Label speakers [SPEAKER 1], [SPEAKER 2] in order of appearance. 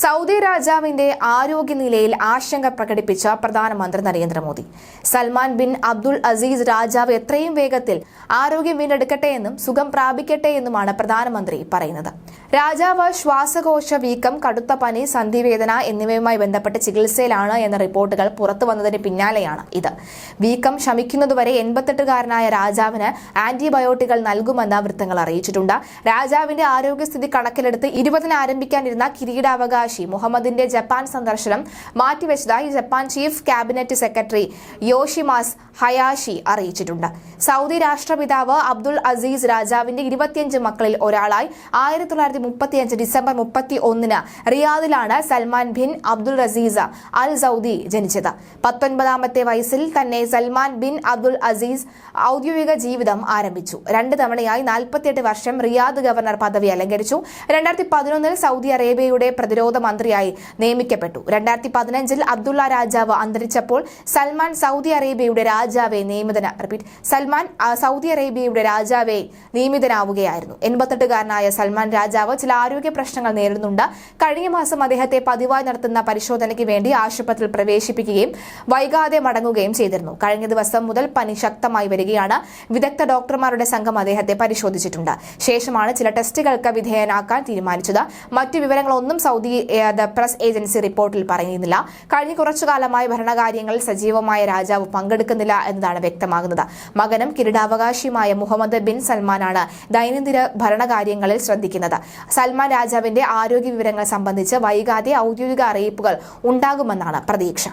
[SPEAKER 1] Saudi രാജാവിന്റെ ആരോഗ്യനിലയിൽ ആശങ്ക പ്രകടിപ്പിച്ച പ്രധാനമന്ത്രി Narendra Modi. Salman bin Abdul Aziz രാജാവ് എത്രയും വേഗത്തിൽ ആരോഗ്യം വീണ്ടെടുക്കട്ടെ എന്നും സുഖം പ്രാപിക്കട്ടെ എന്നുമാണ് പ്രധാനമന്ത്രി പറയുന്നത്. രാജാവ് ശ്വാസകോശ വീക്കം കടുത്ത പനി സന്ധിവേദന എന്നിവയുമായി ബന്ധപ്പെട്ട് ചികിത്സയിലാണ് എന്ന റിപ്പോർട്ടുകൾ പുറത്തു വന്നതിന് പിന്നാലെയാണ് ഇത്. വീക്കം ശമിക്കുന്നതുവരെ എൺപത്തെട്ടുകാരനായ രാജാവിന് ആന്റിബയോട്ടിക്കുകൾ നൽകുമെന്ന് വൃത്തങ്ങൾ അറിയിച്ചിട്ടുണ്ട്. രാജാവിന്റെ ആരോഗ്യസ്ഥിതി കണക്കിലെടുത്ത് ഇരുപതിന് ആരംഭിക്കാനിരുന്ന കിരീടാവകാശി മുഹമ്മദിന്റെ ജപ്പാൻ സന്ദർശനം മാറ്റിവെച്ചതായി Japan chief cabinet secretary Yoshimasa Hayashi അറിയിച്ചിട്ടുണ്ട്. സൗദി രാഷ്ട്രപിതാവ് അബ്ദുൾ അസീസ് രാജാവിന്റെ ഇരുപത്തിയഞ്ച് മക്കളിൽ ഒരാളായി ആയിരത്തി തൊള്ളായിരത്തി മുപ്പത്തിയഞ്ച് ഡിസംബർ മുപ്പത്തി ഒന്നിന് റിയാദിലാണ് Salman bin Abdul Aziz Al Saudi ജനിച്ചത്. പത്തൊൻപതാമത്തെ വയസ്സിൽ തന്നെ സൽമാൻ ബിൻ അബ്ദുൾ അസീസ് ഔദ്യോഗിക ജീവിതം ആരംഭിച്ചു. രണ്ട് തവണയായി നാൽപ്പത്തിയെട്ട് വർഷം റിയാദ് ഗവർണർ പദവി അലങ്കരിച്ചു. രണ്ടായിരത്തി പതിനൊന്നിൽ സൗദി അറേബ്യയുടെ പ്രതിരോധ മന്ത്രിയായി നിയമിക്കപ്പെട്ടു. രണ്ടായിരത്തി പതിനഞ്ചിൽ അബ്ദുള്ള രാജാവ് അന്തരിച്ചപ്പോൾ സൽമാൻ സൗദി അറേബ്യയുടെ രാജാവെ നിയമിതന റിപ്പീറ്റ് സൽമാൻ സൗദി അറേബ്യയുടെ രാജാവെ നിയമിതനാവുകയായിരുന്നു. എൺപത്തെട്ടുകാരനായ സൽമാൻ രാജാവ് ചില ആരോഗ്യ പ്രശ്നങ്ങൾ നേരിടുന്നുണ്ട്. കഴിഞ്ഞ മാസം അദ്ദേഹത്തെ പതിവായി നടത്തുന്ന പരിശോധനയ്ക്ക് വേണ്ടി ആശുപത്രിയിൽ പ്രവേശിപ്പിക്കുകയും വൈകാതെ മടങ്ങുകയും ചെയ്തിരുന്നു. കഴിഞ്ഞ ദിവസം മുതൽ പനി ശക്തമായി വരികയാണ്. വിദഗ്ധ ഡോക്ടർമാരുടെ സംഘം അദ്ദേഹത്തെ പരിശോധിച്ചിട്ടുണ്ട്. ശേഷമാണ് ചില ടെസ്റ്റുകൾക്ക് വിധേയനാക്കാൻ തീരുമാനിച്ചത്. മറ്റു വിവരങ്ങളൊന്നും സൗദി പ്രസ് ഏജൻസി റിപ്പോർട്ടിൽ പറയുന്നില്ല. കഴിഞ്ഞ കുറച്ചു കാലമായി ഭരണകാര്യങ്ങളിൽ സജീവമായ രാജാവ് പങ്കെടുക്കുന്നില്ല എന്നതാണ് വ്യക്തമാകുന്നത്. സ്ഥാപനം കിരീടാവകാശിയുമായ മുഹമ്മദ് ബിൻ സൽമാനാണ് ദൈനംദിന ഭരണകാര്യങ്ങളിൽ ശ്രദ്ധിക്കുന്നത്. സൽമാൻ രാജാവിന്റെ ആരോഗ്യ വിവരങ്ങൾ സംബന്ധിച്ച് വൈകാതെ ഔദ്യോഗിക അറിയിപ്പുകൾ ഉണ്ടാകുമെന്നാണ് പ്രതീക്ഷ.